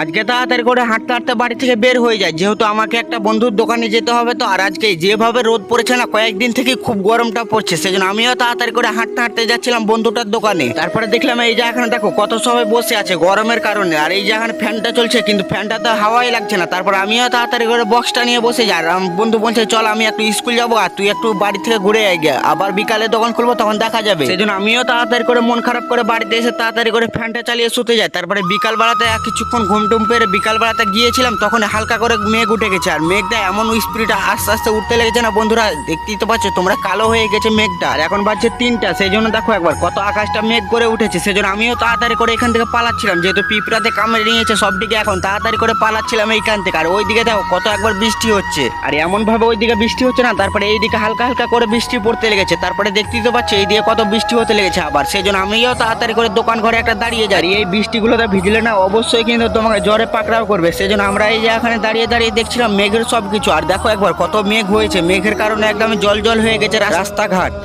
আজকে তাড়াতাড়ি করে হাঁটতে হাঁটতে বাড়ি থেকে বের হয়ে যায়। যেহেতু আমাকে একটা বন্ধুর দোকানে যেতে হবে তো, আর আজকে যেভাবে রোদ পড়েছে না, কয়েকদিন থেকে খুব গরমটা পড়ছে, সেজন্য আমিও তাড়াতাড়ি করে হাঁটতে হাঁটতে যাচ্ছিলাম বন্ধুটার দোকানে। তারপরে দেখলাম এই যে এখানে দেখো, কত সবাই বসে আছে গরমের কারণে, আর এই যে এখানে ফ্যানটা চলছে, কিন্তু ফ্যানটা তো হাওয়াই লাগছে না। তারপর আমিও তাড়াতাড়ি করে বক্সটা নিয়ে বসে যাই, আর বন্ধু বলছে, চল, আমি একটু স্কুল যাব, আর তুই একটু বাড়ি থেকে ঘুরে আয় গিয়া। আবার বিকালে দোকান খুলবো, তখন দেখা যাবে। সেজন্য আমিও তাড়াতাড়ি করে মন খারাপ করে বাড়িতে এসে তাড়াতাড়ি করে ফ্যানটা চালিয়ে শুতে যাই। তারপরে বিকাল বেলাতে কিছুক্ষণ ঘুম টুম পেরে বিকাল গিয়েছিলাম, তখন হালকা করে মেঘ উঠে গেছে। আর মেঘটা এমন স্পিড আস্তে আস্তে উঠতে লেগেছে না বন্ধুরা, দেখতেই তো পাচ্ছ, তোমরা কালো হয়ে গেছে মেঘটা। আর এখন বাজছে তিনটা সেই জন্য দেখো একবার কত আকাশটা মেঘ করে উঠেছে। সেজন্য আমিও তাড়াতাড়ি করে এখান থেকে পালাচ্ছিলাম, যেহেতু পিঁপড়াতে কামড়ে নিয়েছে সব দিকে এখন তাড়াতাড়ি করে পালাচ্ছিলাম এইখান থেকে। আর ওইদিকে দেখো কত একবার বৃষ্টি হচ্ছে। আর এমন ভাবে ওইদিকে বৃষ্টি হচ্ছে না, তারপরে এইদিকে হালকা হালকা করে বৃষ্টি পড়তে লেগেছে। তারপরে দেখতেই তো পাচ্ছ, এইদিকে কত বৃষ্টি হতে লেগেছে আবার। সেই জন্য আমিও তাড়াতাড়ি করে দোকান ঘরে একটা দাঁড়িয়ে যাই। এই বৃষ্টিগুলোতে ভিজলে না, অবশ্যই কিন্তু তোমাকে জ্বরে পাকড়াও করবে সেই জন্য আমরা এই যে এখানে দাঁড়িয়ে দাঁড়িয়ে দেখছিলাম মেঘের সব কিছু আর দেখো একবার, কত মেঘ হয়েছে। মেঘের কারণে একদম জল জল হয়ে গেছে রাস্তাঘাট।